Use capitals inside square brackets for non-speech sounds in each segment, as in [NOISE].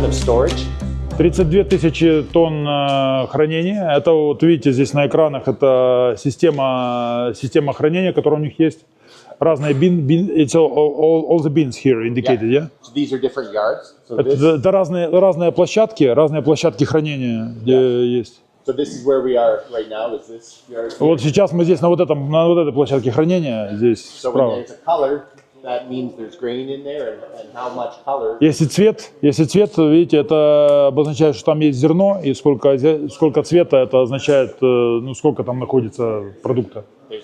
ton of storage. 32 тысячи тонн э, хранения. Это вот видите здесь на экранах, это система, система хранения, которая у них есть. Разные бин, бин it's all, all, all the bins here indicated, yeah? So these are different yards. So Это, this, это разные, разные площадки, разные площадки хранения где есть. so this is where we are right now. Is this yard? Вот сейчас мы здесь на вот этом, на вот этой площадке хранения здесь So when справа. a color, Если цвет, если цвет, видите, это обозначает, что там есть зерно, и сколько, сколько цвета, это означает, э, ну, сколько там находится продукта. Uh.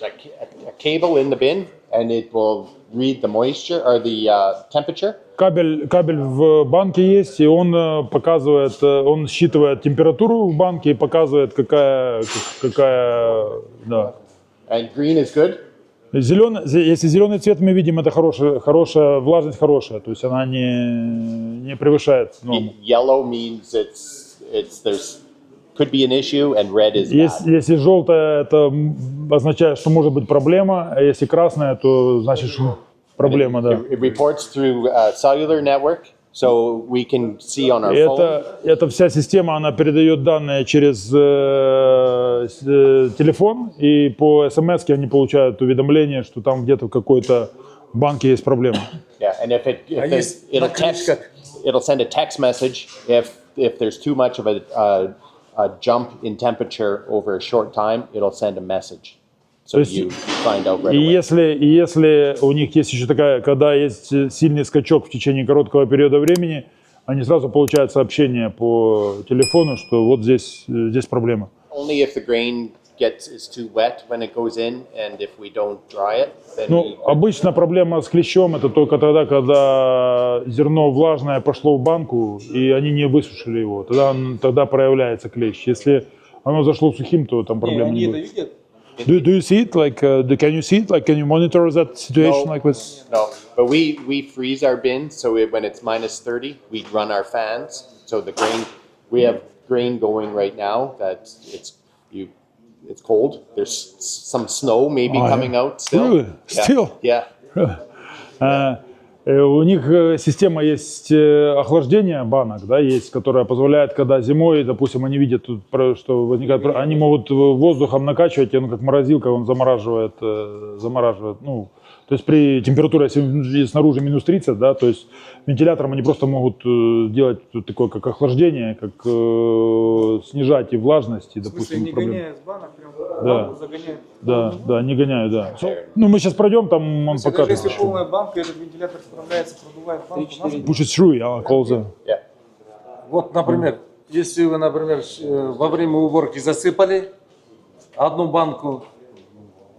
Кабель, кабель в банке есть, и он э, показывает, э, он считывает температуру в банке и показывает, какая, как- какая, да. And green is good. Зеленый, если зеленый цвет мы видим, это хорошая, хорошая влажность хорошая, то есть она не, не превышает норму. Yellow means it's it's there's could be an issue, and red is Если, bad. если желтое, это означает, что может быть проблема, а если красное, то значит, что проблема, да. It, it reports through uh, cellular network, so we can see on our И phone. это, эта вся система, она передает данные через э, с- э, телефон, и по смс они получают уведомление, что там где-то в какой-то банке есть проблема. Yeah, and if it if А there's- есть it'll наклеечка. text it'll send a text message if if there's too much of a, uh, a jump in temperature over a short time, it'll send a message, So есть- you find out right И away. если, и если у них есть еще такая, когда есть э, сильный скачок в течение короткого периода времени, они сразу получают сообщение по телефону, что вот здесь, э, здесь проблема. Only if the grain gets is too wet when it goes in, and if we don't dry it, then Ну, we, обычно проблема с клещом это только тогда, когда зерно влажное пошло в банку, и они не высушили его. Тогда, тогда проявляется клещ. Если оно зашло сухим, то там Не, проблем они не это будет. видят. Do, do you see it? Like, uh, do, can you see it? Like, can you monitor that situation No. like this? no. But we we freeze our bins, so it, when it's minus thirty, we run our fans, so the grain we have grain going right now that it's you. It's cold. There's some snow maybe Oh, yeah. coming out still. Really? Yeah. Still? Yeah. Э, [LAUGHS] У них э, система есть э, охлаждения банок, да, есть, которая позволяет, когда зимой, допустим, они видят, что возникает, они могут э, воздухом накачивать, он как морозилка, он замораживает, э, замораживает, ну, то есть при температуре если снаружи минус 30, да, то есть вентилятором они просто могут э, делать такое, как охлаждение, как э, снижать и влажность, и, В смысле, допустим, не проблем. гоняя с банок, прям Да. банку загоняют. Да, да, не гоняю, да. Ну, мы сейчас пройдем, там он Если даже покажет. если полная банка, этот вентилятор справляется, продувает банку. Push it through, the... Yeah. Вот, например, если вы, например, э, во время уборки засыпали одну банку,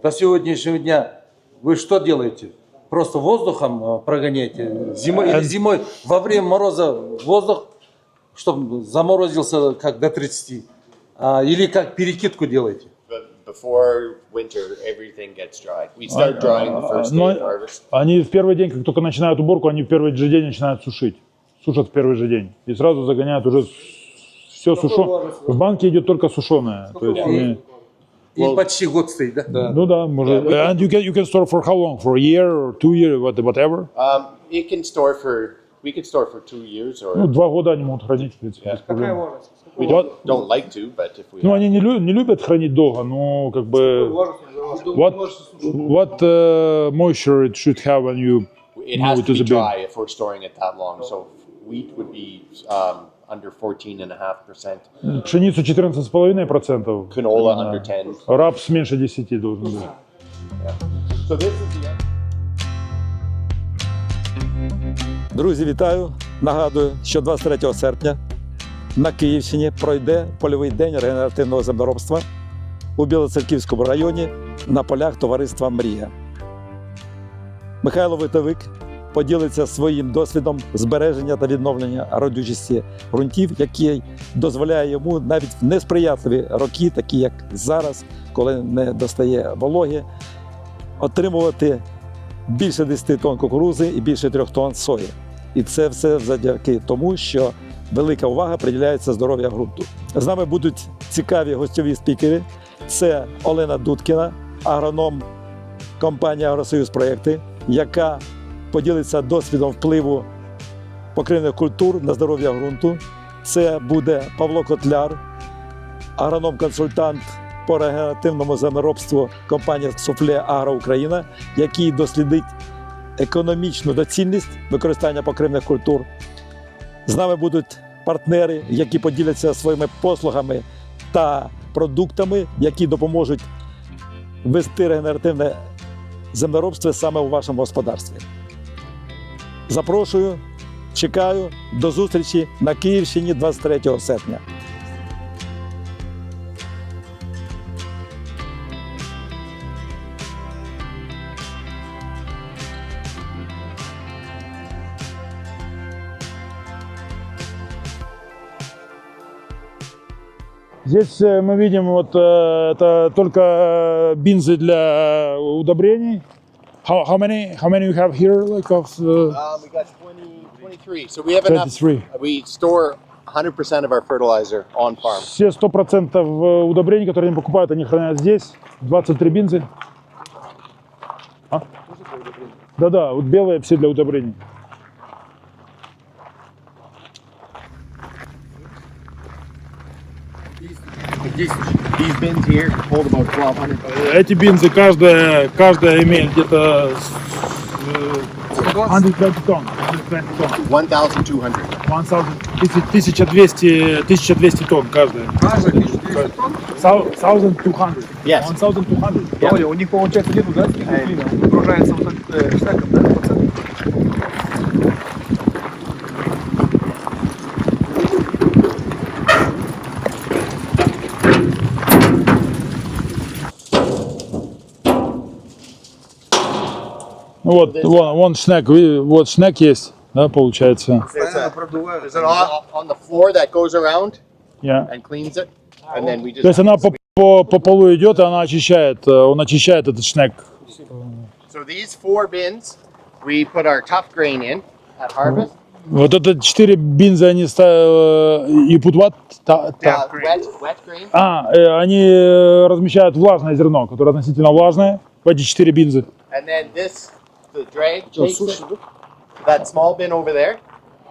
до сегодняшнего дня вы что делаете? Просто воздухом э, прогоняете? Зимой, или зимой во время мороза воздух, чтобы заморозился как до 30? А, или как перекидку делаете? But before winter, everything gets dried. We start drying the first day Но of harvest. они в первый день, как только начинают уборку, они в первый же день начинают сушить. Сушат в первый же день. И сразу загоняют уже все сушеное. В банке идет только сушеное. То есть? не- И почти год стоит, да? ну да, может. And you can, you can store for how long? For a year or two years, what- whatever? Um, it can store for we can store for two years, or Ну, два года они могут хранить, в принципе, без Какая проблем. влажность? we What? don't, don't like to, but if we Ну, have- они не, лю- не любят хранить долго, но как бы... Влажность называется. What, what uh, moisture it should have when you it move has it to to be the bin? dry if we're storing it that long. So wheat would be um, under 14.5%, Пшеницу 14,5%. canola Да. under 10. Рапс меньше 10 должен быть. So this is the Друзі, вітаю! Нагадую, що 23 серпня на Київщині пройде польовий день регенеративного землеробства у Білоцерківському районі на полях товариства Мрія. Михайло Витовик поділиться своїм досвідом збереження та відновлення родючості ґрунтів, який дозволяє йому навіть в несприятливі роки, такі як зараз, коли не достає вологи, отримувати більше 10 тонн кукурузи і більше 3 тонн сої. І це все завдяки тому, що велика увага приділяється здоров'я ґрунту. З нами будуть цікаві гостьові спікери. Це Олена Дудкіна, агроном компанії Агросоюз Проєкти, яка поділиться досвідом впливу покривних культур на здоров'я ґрунту. Це буде Павло Котляр, агроном-консультант по регенеративному землеробству компанії Суфле Агро Україна, який дослідить економічну доцільність використання покривних культур. З нами будуть партнери, які поділяться своїми послугами та продуктами, які допоможуть вести регенеративне землеробство саме у вашому господарстві. Запрошую, чекаю до зустрічі на Київщині 23 серпня. Здесь э, мы видим вот э, это только э, бинзы для удобрений. How, how many how many you have here like of uh, Um, we got 20, 23. So we have enough. 23. We store 100% of our fertilizer on farm. Все 100% э, удобрений, которые они покупают, они хранят здесь. 23 бинзы. А? Да-да, вот белые все для удобрений. These Эти бинзы, каждая, каждая имеет где-то э, 120 тонн. 120 тонн. 1,200. 1000 1200, 1200 тонн каждая. Каждый 1200 тонн? 1200. Yes. 1200. Ой, у них получается нету, да, клина? Выгружается вот этот э, штеком, да, процент? Вот, вон, вон шнек, ви- вот шнек есть, да, получается. Постоянно продувают. There's an on, on the floor that goes around Yeah. and cleans it. And then we just. То есть она по, по, по полу идет, и она очищает, э, он очищает этот шнек. So these four bins, we put our tough grain in at harvest. Вот это четыре бинза они ставят, и put what? Та- та- wet, wet grain. А, э, они э, размещают влажное зерно, которое относительно влажное, в эти четыре бинзы. And then this, the drag takes it, that small bin over there.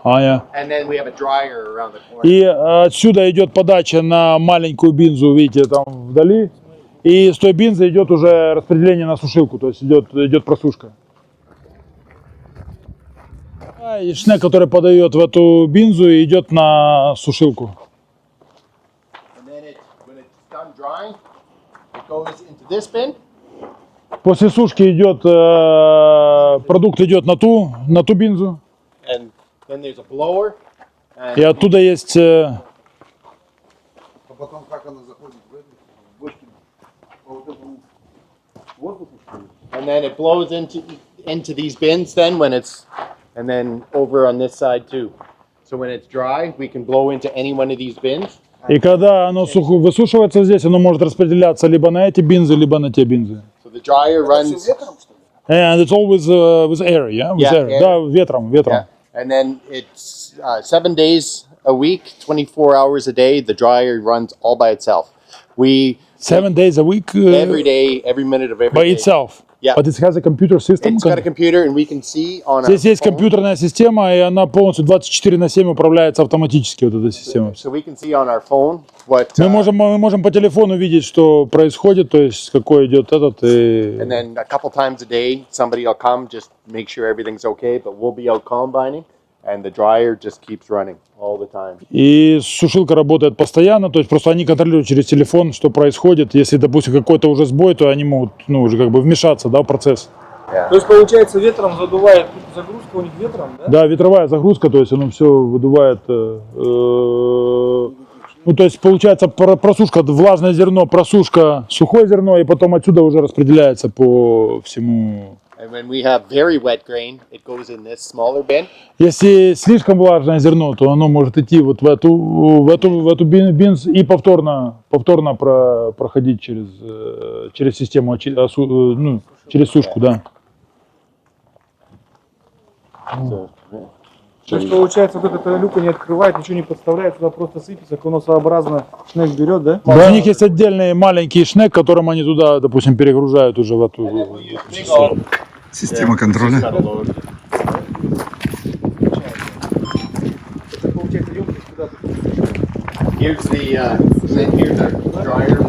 А, я. And then we have a dryer around the corner. И э, отсюда идет подача на маленькую бинзу, видите, там вдали. И с той бинзы идет уже распределение на сушилку, то есть идет, идет просушка. А, И шнек, который подает в эту бинзу, идет на сушилку. And then it, when it's done drying, it goes into this bin. После сушки идет э, продукт идет на ту, на ту бинзу. And then there's a blower. And И оттуда есть э, А потом как она заходит в бочку? По вот этому воздуху, что ли? and then it blows into into these bins then when it's and then over on this side too so when it's dry we can blow into any one of these bins И когда оно сухо высушивается здесь, оно может распределяться либо на эти бинзы, либо на те бинзы. so the dryer Все runs ветром, что ли? And it's always uh, with air, yeah? With Yeah, air. air. Да, ветром, ветром. yeah and then it's uh, seven days a week 24 hours a day the dryer runs all by itself we Seven days a week uh, every day every minute of every by day. itself. Yeah. But it has a computer system. it's got a computer and we can see on Здесь our есть phone, компьютерная система, и она полностью 24 на 7 управляется автоматически, вот эта система. so we can see on our phone what Мы uh, можем, мы можем по телефону видеть, что происходит, то есть какой идет этот. И... And then a couple times a day, somebody will come, just make sure everything's okay. But we'll be out combining, and the dryer just keeps running all the time. И сушилка работает постоянно, то есть просто они контролируют через телефон, что происходит. Если, допустим, какой-то уже сбой, то они могут, ну, уже как бы вмешаться, да, в процесс. То есть, получается, ветром задувает, загрузка у них ветром, да? Да, ветровая загрузка, то есть оно все выдувает. э, э, ну, то есть получается про- просушка, влажное зерно, просушка, сухое зерно, и потом отсюда уже распределяется по всему. And when we have very wet grain, it goes in this smaller bin. Если слишком влажное зерно, то оно может идти вот в эту, в эту, в эту бин- бинз и повторно, повторно про- проходить через, э, через систему, очи- осу- э, ну, через сушку, да. So, То есть, получается, вот эта люка не открывает, ничего не подставляет, туда просто сыпется, конусообразно шнек берет, да? У них есть отдельный маленький шнек, которым они туда, допустим, перегружают уже в эту. Система контроля. Here's the, uh, here's our dryer.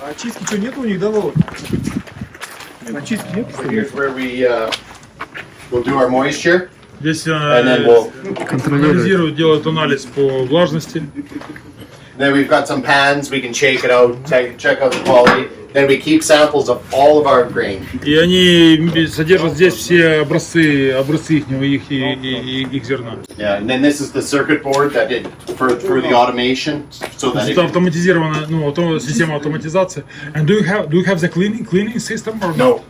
А очистки что, нет у них, да, Володь? Очистки нет? Here's where we, uh, we'll do our moisture. Здесь э, we'll, анализируют, делают анализ по влажности. then we've got some pans, we can shake it out, check, check out the quality. Then we keep samples of all of our grain. И они содержат здесь все образцы, образцы их, их, их, их, их зерна. Yeah, and then this is the circuit board that it, for, for the automation, so that Это it, автоматизированная, ну, авто- система автоматизации. And do you have do you have the cleaning cleaning system or no,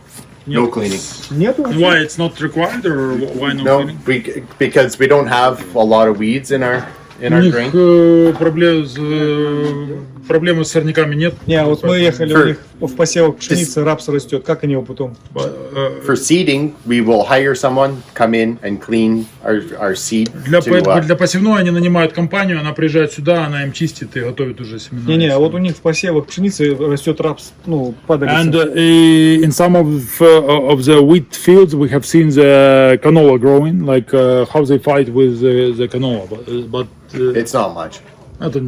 no Нет. cleaning. Нету? Why it's not required or why no, No, cleaning? we, because we don't have a lot of weeds in our, in У our них grain. э, проблем, с, э, проблемы с сорняками нет. Не, а вот мы ехали, For- у них в посевах пшеницы рапс растет. Как они его потом? Э, For seeding, we will hire someone, come in and clean our, our seed. Для, to, uh, для посевной они нанимают компанию, она приезжает сюда, она им чистит и готовит уже семена. Не-не, а вот у них в посевах пшеницы растет рапс, ну, падалица. And uh, in some of uh, of the wheat fields, we have seen the canola growing, like uh, how they fight with the, the canola. But, but uh, It's not much. это...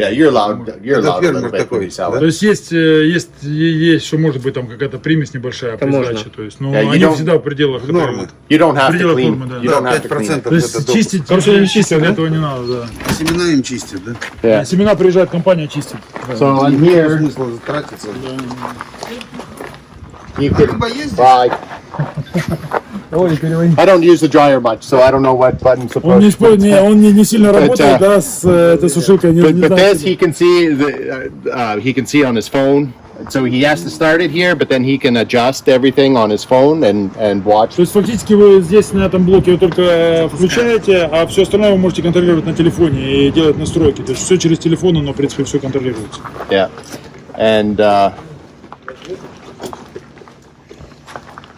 Yeah, you're allowed, you're Это allowed a little bit when you sell То it. есть есть, э, есть, есть, что может быть там какая-то примесь небольшая при можно. сдаче, то есть, но Yeah, you они don't- всегда в пределах. это Нормы. вот. You don't have to Пределах clean, нормы, да. you don't Да, have to clean it. 5% То есть это чистить, Короче, они чистят, для да? этого не надо, да. Семена им чистят, да? Yeah. Семена приезжает компания чистит. So on Нет here, смысла тратиться. you А could есть здесь? buy. I don't use the dryer much, so I don't know what button's Он не, supposed использует- не, он не, не сильно Это- работает, да, с э, этой сушилкой. Не, But, не but знаю, this he can see the, uh, uh, he can see on his phone. So he has to start it here, but then he can adjust everything on his phone and, and watch. То есть фактически вы здесь на этом блоке вы только э, включаете, а все остальное вы можете контролировать на телефоне и делать настройки. То есть все через телефон, но в принципе все контролируется. Yeah. And uh,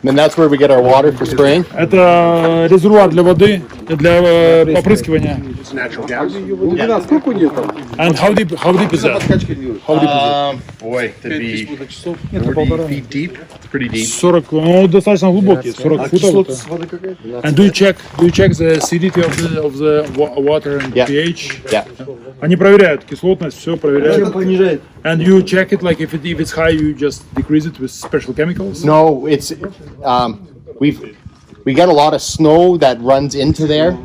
then that's where we get our water for spraying. Это резервуар для воды, для э, опрыскивания. Глубина сколько у нее там? And how deep, how deep is that? Подкачки не How deep is it? Um, boy, to be Нет, это полтора. feet deep, it's pretty deep. 40, ну, достаточно глубокий, 40 футов. это. воды какая? And do you check, do you check the acidity of the, of the wa- water and Yeah. pH? Yeah. Они проверяют кислотность, все проверяют. понижает? And you check it like if, it, if it's high, you just decrease it with special chemicals? No, it's um, we've we get a lot of snow that runs into there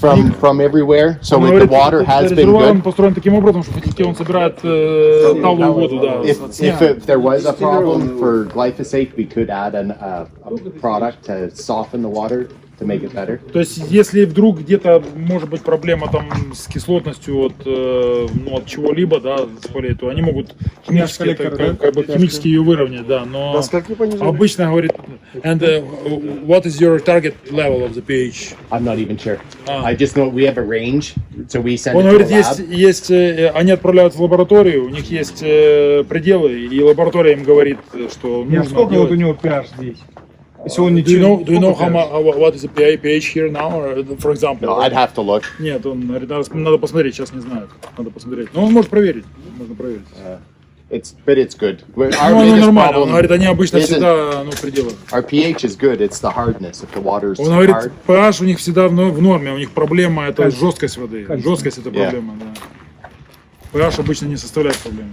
from from everywhere. So Он it, the говорит, water этот has been резервуар он good. построен таким образом, что фактически он собирает э, талую воду, да. If, if, if there was a problem for glyphosate, we could add an, uh, a product to soften the water to make it better. То есть, если вдруг где-то может быть проблема там с кислотностью от, э, ну, от чего-либо, да, с полей, то они могут химически, это, коллектор, как, да? как бы химически ее выровнять, да. Но обычно говорит, and uh, what is your target level of the pH? I'm not even sure. Ah. I just know we have a range, so we send Он it говорит, есть, lab. есть, э, они отправляют в лабораторию, у них есть э, пределы, и лаборатория им говорит, что Не, а нужно сколько вот у делать. него pH здесь? Если он Do you know, ничего... do you know how much, what is the pH here now, or, for example? No, I'd have to look. Нет, он говорит, надо, надо посмотреть, сейчас не знаю, надо посмотреть. Но он может проверить, можно проверить. It's but it's good. Our Ну, оно нормально, он говорит, они обычно всегда ну, в пределах. Our pH is good. It's the hardness. If the water's Он говорит, hard, pH у них всегда в но- в норме, у них проблема это жесткость воды. Жесткость это Yeah. проблема, да. pH обычно не составляет проблемы.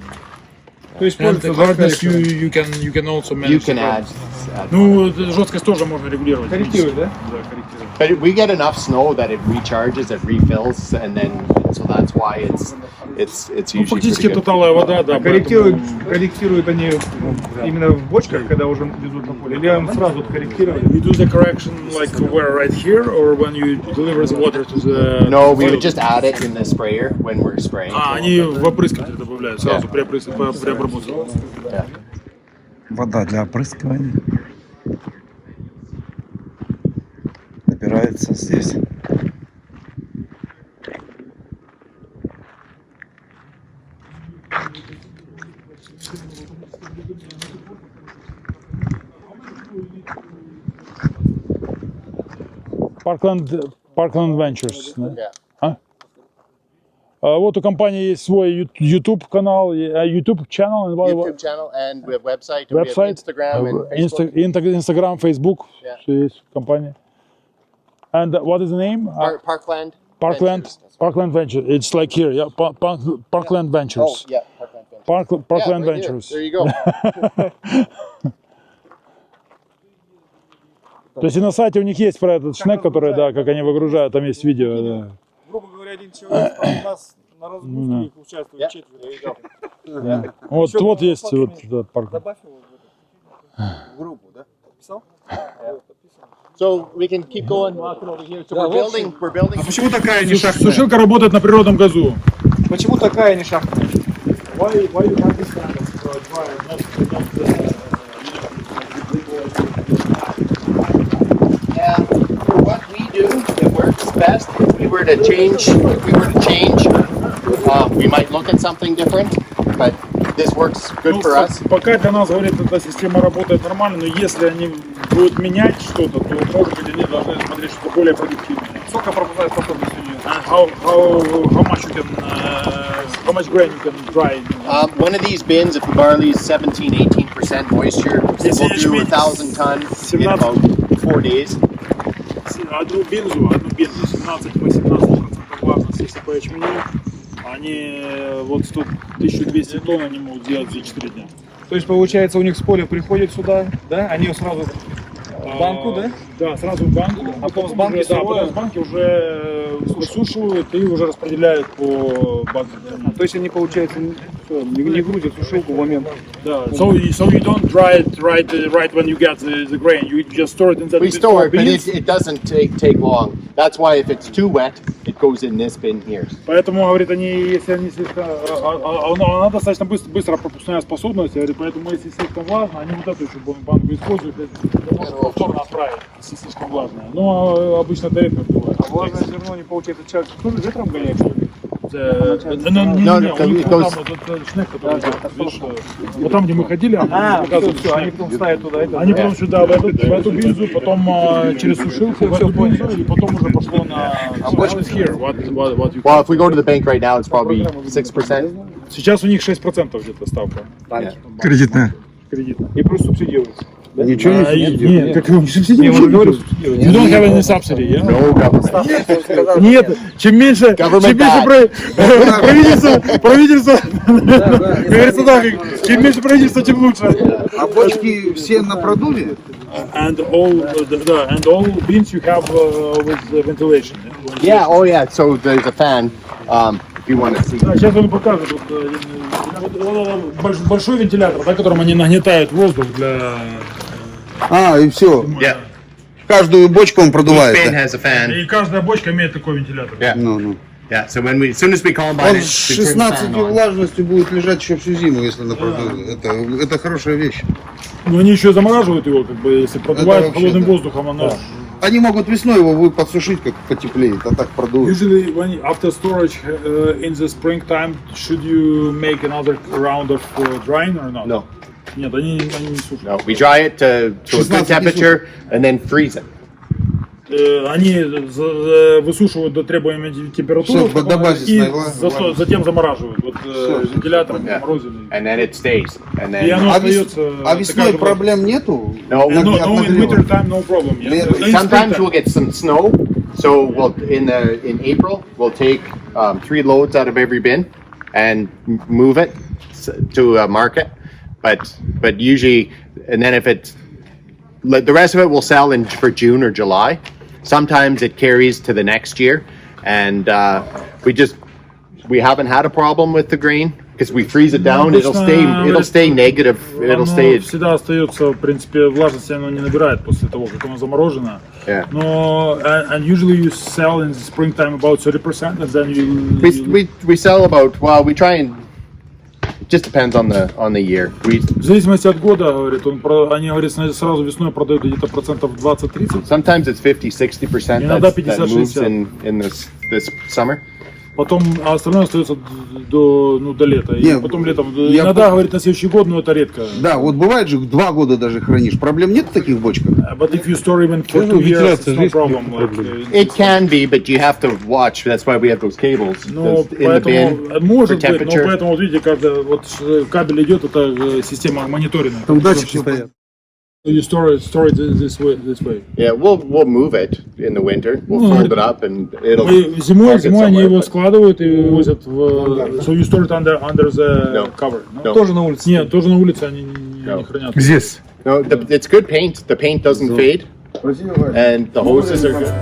То есть And the используется hardness you, корректор. you can you can also manage. you the can add. hardness. add Ну, это жесткость тоже можно регулировать. Корректирует, да? Да, корректирует. But we get enough snow that it recharges, it refills, and then so that's why it's it's it's Ну, usually фактически pretty это good. талая вода, да. Корректируют, поэтому- корректируют они именно в бочках, когда уже везут на поле, или он сразу корректирует? You do the correction like where right here, or when you deliver the water to the. No, to the we would field? just add it in the sprayer when we're spraying. А, они в опрыскиватель добавляют сразу при, опрыс- по- при обработке. Yeah. Вода для опрыскивания. Набирается здесь. Parkland, Parkland Ventures. да? Yeah. А? А, Вот у компании есть свой YouTube канал, а, YouTube channel, YouTube channel and we have website. Website, We have Instagram and э, Facebook. Инста- Instagram, Facebook, Yeah. есть в компании. And what is the name? Uh, Par- Parkland. Parkland. Ventures. Parkland Venture. It's like here, yeah. Pa- Pa- Parkland Oh, Ventures. yeah, Parkland Ventures. Park, Yeah, Parkland right here. Ventures. There you go. То есть и на сайте у них есть про этот шнек, который, да, как они выгружают, там есть видео. Да. Один человек, а у нас на Ну, разгрузке да. их участвует четверо. ребят. Вот, вот есть вот этот парк. Добавь его в группу, да? Писал? So we can keep going, over here. So we're building, we're building. А почему такая не шахтная? Сушилка работает на природном газу. Почему такая не шахтная? Why, why you have this kind of uh, best. If we were to change, if we were to change, uh, we might look at something different, but this works good Ну, for по- us. Пока для нас, говорит, эта система работает нормально, но если они будут менять что-то, то, может быть, они должны смотреть что-то более продуктивное. Сколько пропускает способность у нее? And how, how, how much you can, uh, how much grain you can dry? Um, one of these bins, if the barley is 17, 18% moisture, This we'll is do a means thousand ton in 17. about four days. Одну бинзу, одну бинзу 17-18% влажности, если по ячменю, они э, вот 100, 1200 тонн они могут сделать за 4 дня. То есть, получается, у них с поля приходит сюда, да? Они ее сразу в банку, да? Да, сразу в банку. А потом с банки уже, да, потом с банки уже высушивают и уже распределяют по банке. То есть они, получается, не, не- не грузят сушилку в момент. Да. So, you- so you don't dry it right, uh, right when you get the, the grain. You just store it in that We store it, but it, it doesn't take, take long. That's why if it's too wet, it goes in this bin here. Поэтому, говорит, они, если они слишком... а- а- а Она, она достаточно быстро, быстро пропускная способность, говорит, поэтому если слишком влажно, они вот эту еще банку используют, это можно повторно отправить, если слишком влажная. Но а, обычно это редко бывает. А влажное зерно не получается человек тоже ветром гоняет, что ли? Ну, не, не, не, у них там этот шнек, который видишь, вот там, где мы ходили, А, все, показывают все, они потом ставят туда это. Они потом сюда, в эту, в эту потом а, через сушилку, в эту бинзу, и потом уже пошло на... Now it's here, what, what, what you Well, if we go to the bank right now, it's probably 6%. Сейчас у них 6% где-то ставка Кредитная. кредита. И плюс субсидируется. Ничего А, не и- нет, как его не Я субсидируют? уже говорю, субсидируется. You don't have any subsidy, yeah? No government. Нет, чем меньше, чем меньше правительство, правительство, говорится так, чем меньше правительства, тем лучше. А бочки все на продуве? And all, uh, да, and all bins you have uh, with uh, ventilation. Yeah, oh yeah, so there's a fan, um, if you want to see. Да, сейчас он покажет. Вот, э, большой вентилятор, да, которым они нагнетают воздух для... А, и все. Yeah. Каждую бочку он Each bin продувает. has a fan. И каждая бочка имеет такой вентилятор. Yeah. Ну, ну. Yeah, so when we, as soon as we combine Он it, с we turn the 16 fan on. влажностью будет лежать еще всю зиму, если на продуве. Это, это хорошая вещь. Но они еще замораживают его, как бы, если продувают вообще, холодным да. воздухом, оно... Они могут весной его вы подсушить, как потеплеет, а так продуют. Usually, when after storage uh, in the springtime, should you make another round of uh, drying or not? No, Нет, они, они не сушат. no, we dry it to, to a 16 good temperature and then freeze it. Э, Они за- за- высушивают до требуемой температуры Всё, чтобы до она- базисной и влажности. зато- затем замораживают. Вот э, вентилятором Yeah. морозили. And then it stays. And И оно then А, вес- остается... а весной такая же проблем нету? No, влажность. No, От no, in нагрева? winter time no problem. Yeah. Лето. In sometimes springtime- we'll get some snow. So we'll in the in April we'll take um, three loads out of every bin and m- move it s- to a market. But but usually, and then if it's le- the rest of it will sell in for June or July. Sometimes it carries to the next year, and uh, we just we haven't had a problem with the grain because we freeze it down. It'll stay it'll stay negative. It'll Оно stay. всегда остается, в принципе, влажности оно не набирает после того, как оно заморожено. Yeah. Но and, and usually you sell in the springtime about 30% and then you, We, you- we, we sell about well we try and it just depends on the on the year. We в зависимости от года, говорит, он, про- они, говорит, сна- сразу весной продают где-то процентов 20-30, sometimes it's 50 60 percent Иногда that, that 50, moves 60. in in this this summer потом, а остальное остается до, ну, до лета. И Не, потом летом. я Иногда, по- говорит, на следующий год, но это редко. Да, вот бывает же, два года даже хранишь. Проблем нет в таких бочках? But if you store even for two years, it's no problem. Like, uh, it can be but you have to watch that's why we have those cables Ну, those in the bin поэтому, может for быть, но поэтому, вот видите, когда вот э, кабель идет, это э, система мониторинга. Там датчики стоят. You store it, store it this way, this way. Yeah, we'll we'll move it in the winter. We'll Ну, fold it up and it'll. Мы зимой, park it зимой они somewhere, его but- складывают и возят в... So you store it under, under the No. cover. no? No. Тоже на улице. Нет, тоже на улице они не, No. не хранят. Здесь. No, the, it's good paint. The paint doesn't fade, and the hoses are good.